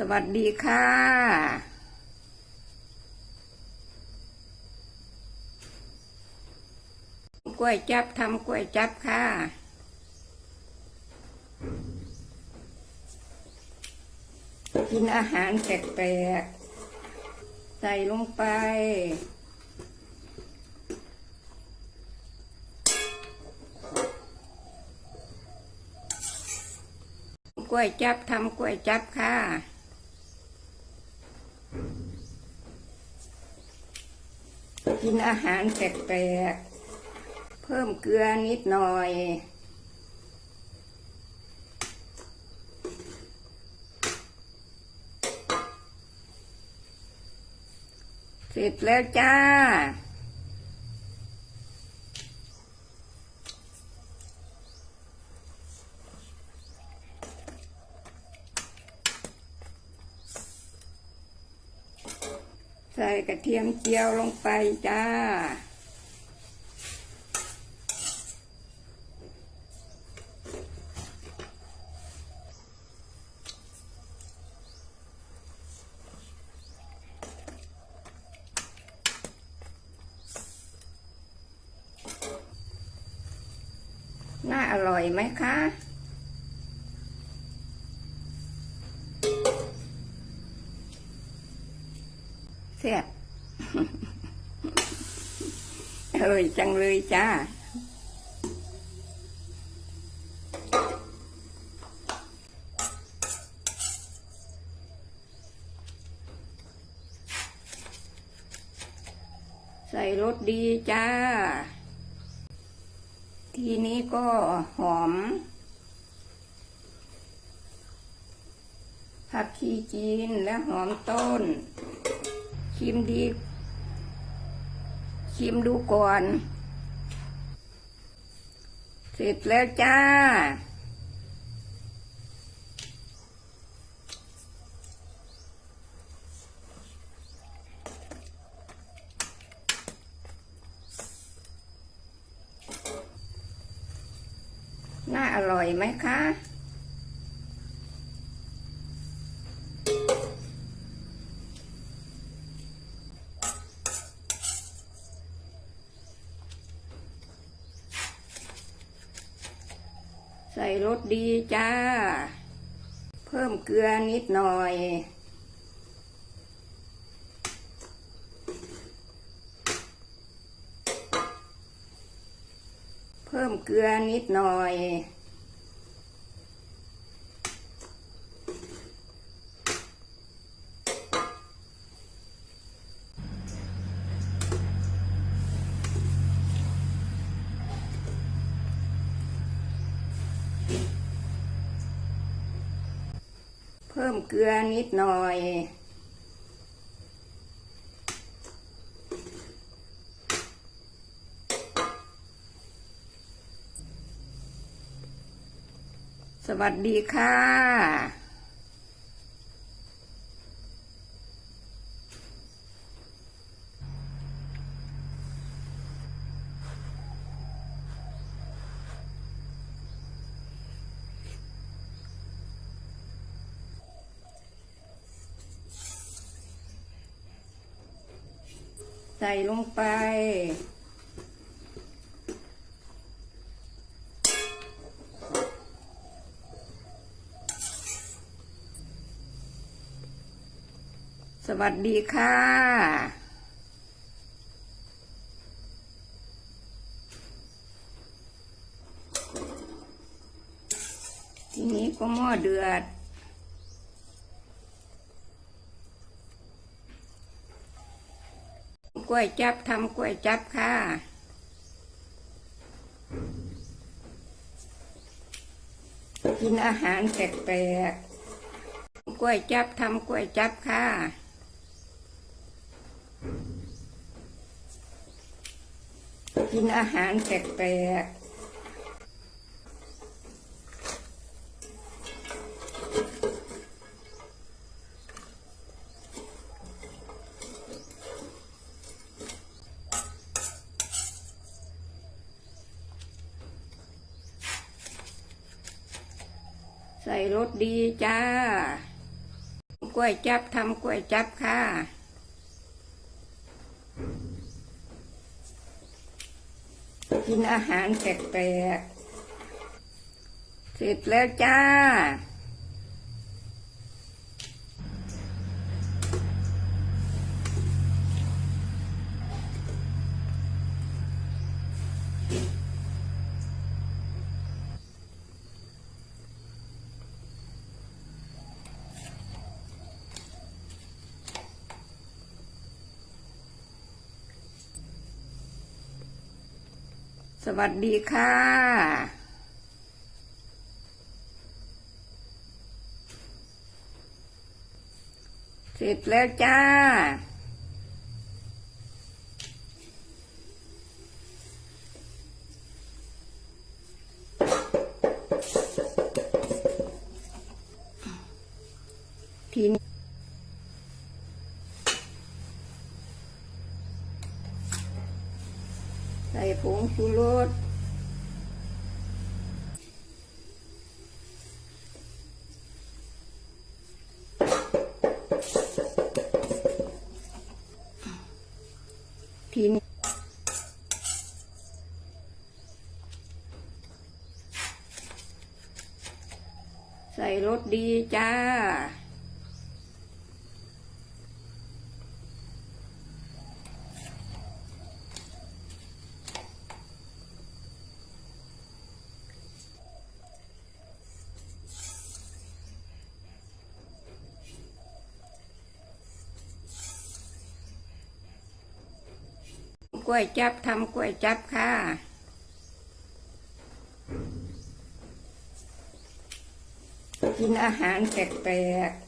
สวัสดีค่ะ กล้วยจับทำกล้วยจับค่ะ กินอาหารแปลกๆ ใส่ลงไปกล้วยจับทำกล้วยจับค่ะ กินอาหารแปลกๆ เพิ่มเกลือนิดหน่อย เสร็จแล้วจ้า ใส่กระเทียมเจียวลงไปจ้า น่าอร่อยไหมคะ เสียบอร่อยจังเลยจ้า ใส่รสดีจ้า ทีนี้ก็หอมผักชีจีนและหอมต้น ชิมดีชิมดูก่อน เสร็จแล้วจ้า น่าอร่อยไหมคะ ใส่รสดีจ้า เพิ่มเกลือนิดหน่อย เพิ่มเกลือนิดหน่อย พิ่มเกลือนิดหน่อย สวัสดีค่ะ ใส่ลงไป สวัสดีค่ะ ทีนี้ก็หม้อเดือด กล้วยจับทำกล้วยจับค่ะ กินอาหารแปลกๆกล้วยจับทำกล้วยจับค่ะกินอาหารแปลกๆ รสดีจ้ากล้วยจับทำกล้วยจับค่ะ กินอาหารแปลกๆเสร็จแล้วจ้า สวัสดีค่ะ เสร็จแล้วจ้า ทีนี้ใส่ ผงชูรสทีนี้ใส่รสดีจ้า กล้วยจับทำกล้วยจับค่ะ กินอาหารแปลกๆ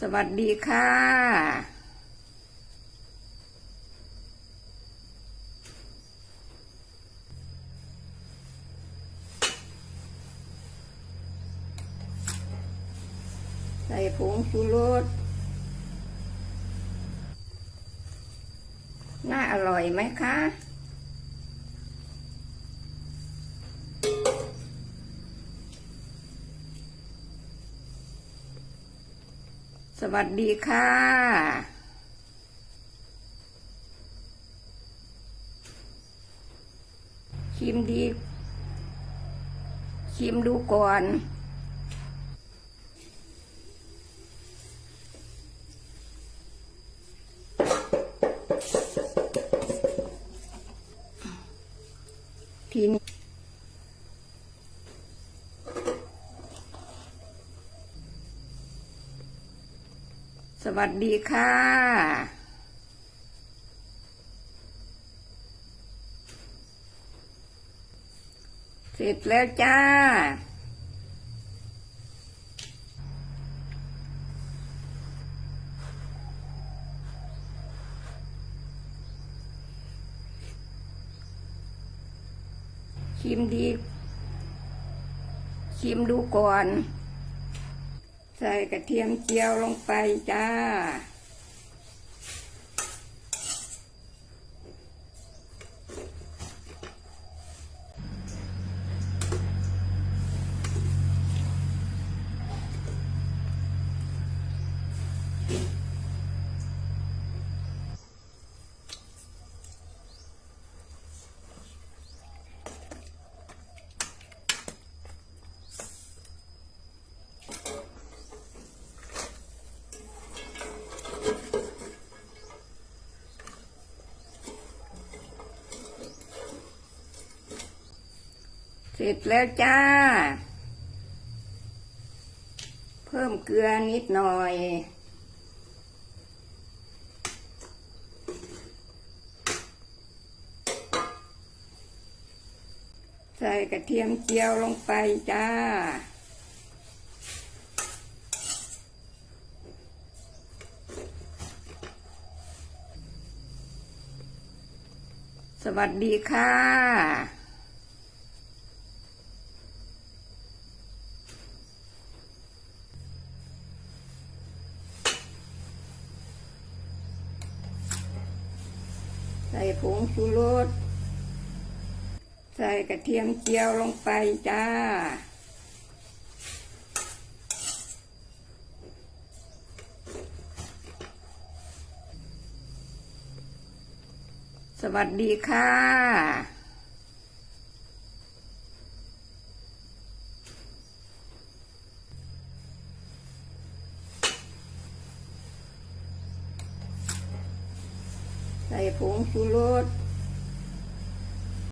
สวัสดีค่ะ ใส่ผงชูรสน่าอร่อยไหมคะ สวัสดีค่ะชิมดี ชิมดูก่อน ทีนี้สวัสดีค่ะ เสร็จแล้วจ้า ชิมดีชิมดูก่อน ใส่กระเทียมเจียวลงไปจ้า เสร็จแล้วจ้า เพิ่มเกลือนิดหน่อย ใส่กระเทียมเจียวลงไปจ้าสวัสดีค่ะ ใส่ผงชูรส ใส่กระเทียมเจียวลงไปจ้า สวัสดีค่ะ ผงชูรส